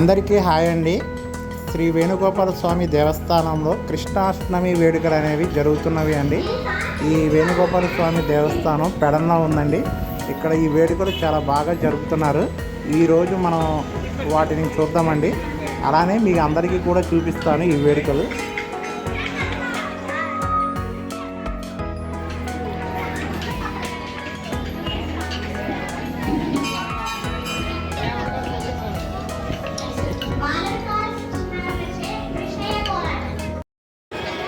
అందరికీ హాయ్ అండి. శ్రీ వేణుగోపాల స్వామి దేవస్థానంలో కృష్ణాష్టమి వేడుకలు అనేవి జరుగుతున్నవి అండి. ఈ వేణుగోపాల స్వామి దేవస్థానం పెడన్న ఉందండి. ఇక్కడ ఈ వేడుకలు చాలా బాగా జరుపుతున్నారు. ఈరోజు మనం వాటిని చూద్దామండి. అలానే మీకు అందరికీ కూడా చూపిస్తాను ఈ వేడుకలు.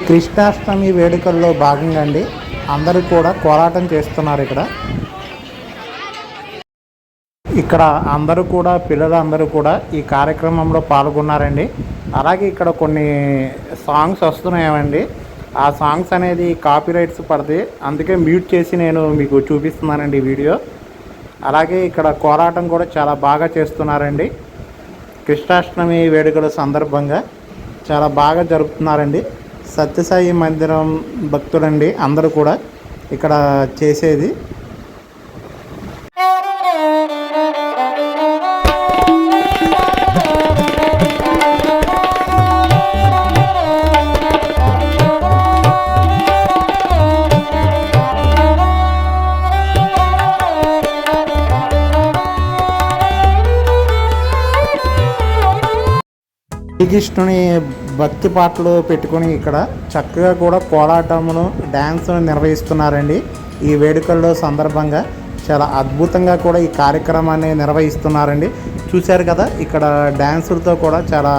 కృష్ణాష్టమి వేడుకల్లో భాగంగా అండి అందరూ కూడా కోలాటం చేస్తున్నారు ఇక్కడ. ఇక్కడ అందరూ కూడా పిల్లలు అందరూ కూడా ఈ కార్యక్రమంలో పాల్గొన్నారండి. అలాగే ఇక్కడ కొన్ని సాంగ్స్ వస్తున్నాయండి ఆ సాంగ్స్ అనేది కాపీరైట్స్ పడతాయి అందుకే మ్యూట్ చేసి నేను మీకు చూపిస్తున్నానండి వీడియో. అలాగే ఇక్కడ కోలాటం కూడా చాలా బాగా చేస్తున్నారండి. కృష్ణాష్టమి వేడుకల సందర్భంగా చాలా బాగా జరుపుతున్నారండి. సత్యసాయి మందిరం భక్తులండి అందరూ కూడా ఇక్కడ చేసేది. శ్రీకృష్ణుని భక్తి పాటలు పెట్టుకొని ఇక్కడ చక్కగా కూడా కోలాటమును డ్యాన్స్ నిర్వహిస్తున్నారండి. ఈ వేడుకల్లో సందర్భంగా చాలా అద్భుతంగా కూడా ఈ కార్యక్రమాన్ని నిర్వహిస్తున్నారండి. చూశారు కదా ఇక్కడ డ్యాన్సులతో కూడా చాలా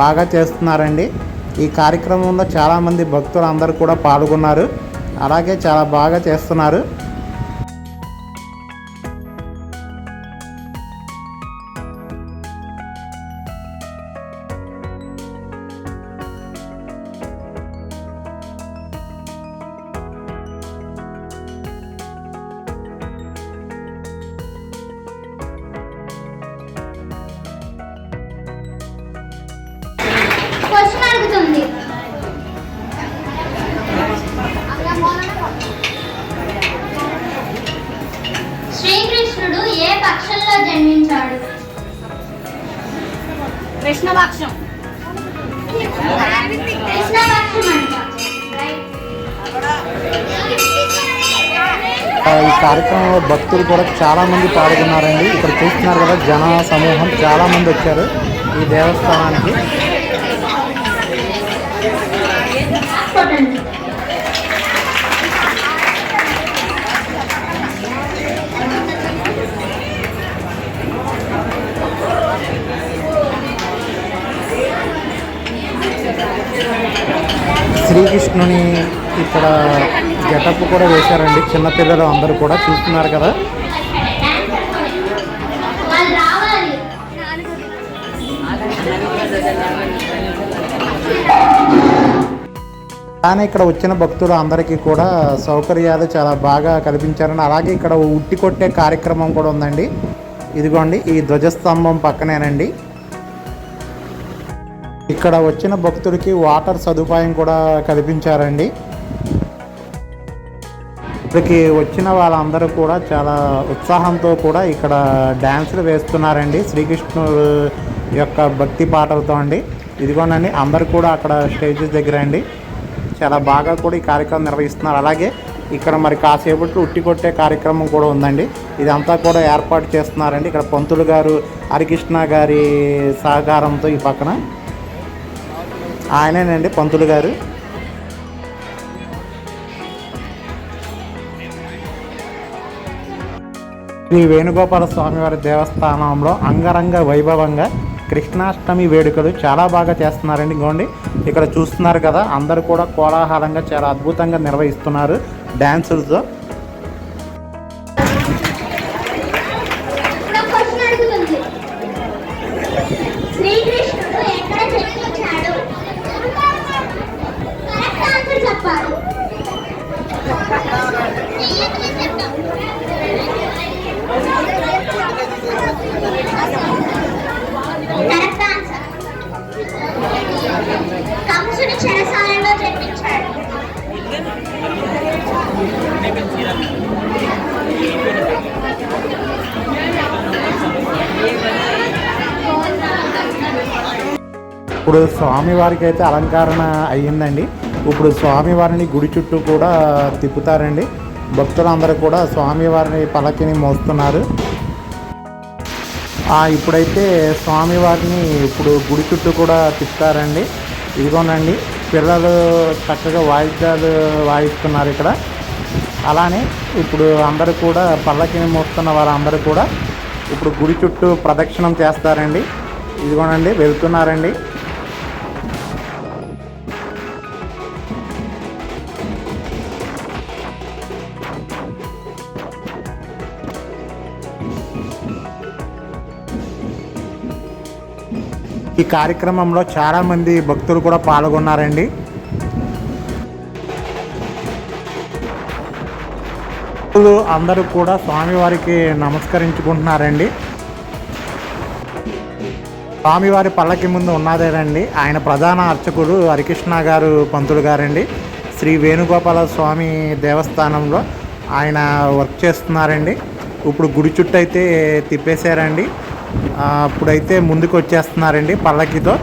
బాగా చేస్తున్నారండి. ఈ కార్యక్రమంలో చాలామంది భక్తులు అందరూ కూడా పాల్గొన్నారు. అలాగే చాలా బాగా చేస్తున్నారు. జన్మించాడు. కృష్ణపక్షం. ఈ కార్యక్రమంలో భక్తులు కూడా చాలా మంది పాల్గొన్నారండి. ఇక్కడ చూస్తున్నారు కదా జన సమూహం చాలా మంది వచ్చారు ఈ దేవస్థానానికి. కృష్ణుని ఇక్కడ గెటప్ కూడా వేశారండి. చిన్నపిల్లలు అందరూ కూడా చూస్తున్నారు కదా. కానీ ఇక్కడ వచ్చిన భక్తులు అందరికీ కూడా సౌకర్యాలు చాలా బాగా కల్పించారండి అలాగే ఇక్కడ ఉట్టి కొట్టే కార్యక్రమం కూడా ఉందండి. ఇదిగోండి ఈ ధ్వజస్తంభం పక్కనేనండి. ఇక్కడ వచ్చిన భక్తుడికి వాటర్ సదుపాయం కూడా కల్పించారండి. ఇక్కడికి వచ్చిన వాళ్ళందరూ కూడా చాలా ఉత్సాహంతో కూడా ఇక్కడ డ్యాన్సులు వేస్తున్నారండి. శ్రీకృష్ణుడు యొక్క భక్తి పాటలతో అండి. ఇదిగోనండి అందరు కూడా అక్కడ స్టేజెస్ దగ్గర అండి. చాలా బాగా కూడా ఈ కార్యక్రమం నిర్వహిస్తున్నారు. అలాగే ఇక్కడ మరి కాసేపట్లో ఉట్టి కొట్టే కార్యక్రమం కూడా ఉందండి. ఇదంతా కూడా ఏర్పాటు చేస్తున్నారండి. ఇక్కడ పంతులు గారు హరికృష్ణ గారి సహకారంతో ఈ పక్కన ఆయనేనండి పంతులు గారు. శ్రీ వేణుగోపాల స్వామివారి దేవస్థానంలో అంగరంగ వైభవంగా కృష్ణాష్టమి వేడుకలు చాలా బాగా చేస్తున్నారండి. ఇంకోండి ఇక్కడ చూస్తున్నారు కదా అందరూ కూడా కోలాహలంగా చాలా అద్భుతంగా నిర్వహిస్తున్నారు డ్యాన్సులతో. కంసుని చెరసాలలో జన్మించాడు. ఇప్పుడు స్వామివారికి అయితే అలంకరణ అయ్యిందండి. ఇప్పుడు స్వామివారిని గుడి చుట్టూ కూడా తిప్పుతారండి. భక్తులందరూ కూడా స్వామివారిని పల్లకిని మోస్తున్నారు. ఇప్పుడైతే స్వామివారిని ఇప్పుడు గుడి చుట్టూ కూడా తిప్పుతారండి. ఇదిగోనండి పిల్లలు చక్కగా వాయిద్యాలు వాయిస్తున్నారు ఇక్కడ. అలానే ఇప్పుడు అందరూ కూడా పల్లకిని మోస్తున్న వారందరూ కూడా ఇప్పుడు గుడి చుట్టూ ప్రదక్షిణం చేస్తారండి. ఇదిగోనండి వెళ్తున్నారండి. ఈ కార్యక్రమంలో చాలామంది భక్తులు కూడా పాల్గొన్నారండి. భక్తులు అందరూ కూడా స్వామివారికి నమస్కరించుకుంటున్నారండి. స్వామివారి పల్లకి ముందు ఉన్నదేనండి. ఆయన ప్రధాన అర్చకుడు హరికృష్ణ గారు పంతులు గారండి. శ్రీ వేణుగోపాల స్వామి దేవస్థానంలో ఆయన వర్క్ చేస్తున్నారండి. ఇప్పుడు గుడి చుట్టూ అయితే తిప్పేశారండి. అప్పుడైతే ఇప్పుడైతే ముందుకు వచ్చేస్తున్నారండి పల్లకితో.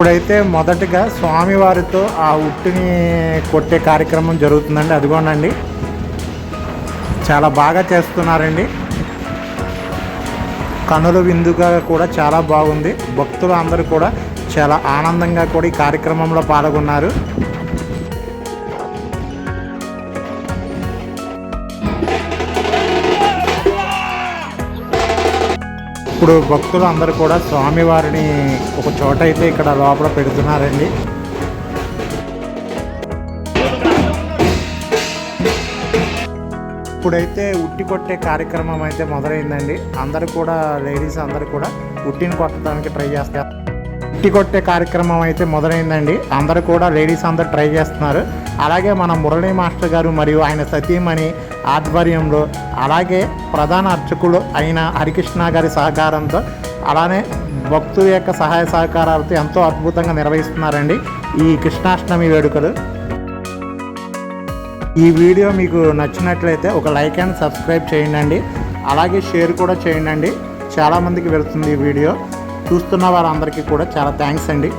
ఇప్పుడైతే మొదటగా స్వామివారితో ఆ ఉట్టిని కొట్టే కార్యక్రమం జరుగుతుందండి. అదిగోనండి. చాలా బాగా చేస్తున్నారండి. కనుల విందుగా కూడా చాలా బాగుంది. భక్తులు అందరూ కూడా చాలా ఆనందంగా కూడా ఈ కార్యక్రమంలో పాల్గొన్నారు. ఇప్పుడు భక్తులు అందరూ కూడా స్వామివారిని ఒక చోట అయితే ఇక్కడ లోపల పెడుతున్నారండి. ఇప్పుడైతే ఉట్టి కొట్టే కార్యక్రమం అయితే మొదలైందండి. అందరూ కూడా లేడీస్ అందరూ కూడా ఉట్టిని కొట్టడానికి ట్రై చేస్తారు ఉట్టి కొట్టే కార్యక్రమం అయితే మొదలైందండి. అందరూ కూడా లేడీస్ అందరూ ట్రై చేస్తున్నారు. అలాగే మన మురళీ మాస్టర్ గారు మరియు ఆయన సతీమణి ఆధ్వర్యంలో అలాగే ప్రధాన అర్చకులు అయిన హరికృష్ణ గారి సహకారంతో అలానే భక్తుల యొక్క సహాయ సహకారాలతో ఎంతో అద్భుతంగా నిర్వహిస్తున్నారండి ఈ కృష్ణాష్టమి వేడుకలు. ఈ వీడియో మీకు నచ్చినట్లయితే ఒక లైక్ అండ్ సబ్స్క్రైబ్ చేయండి అలాగే షేర్ కూడా చేయండి చాలామందికి వెళ్తుంది ఈ వీడియో. చూస్తున్న వారందరికీ కూడా చాలా థ్యాంక్స్ అండి.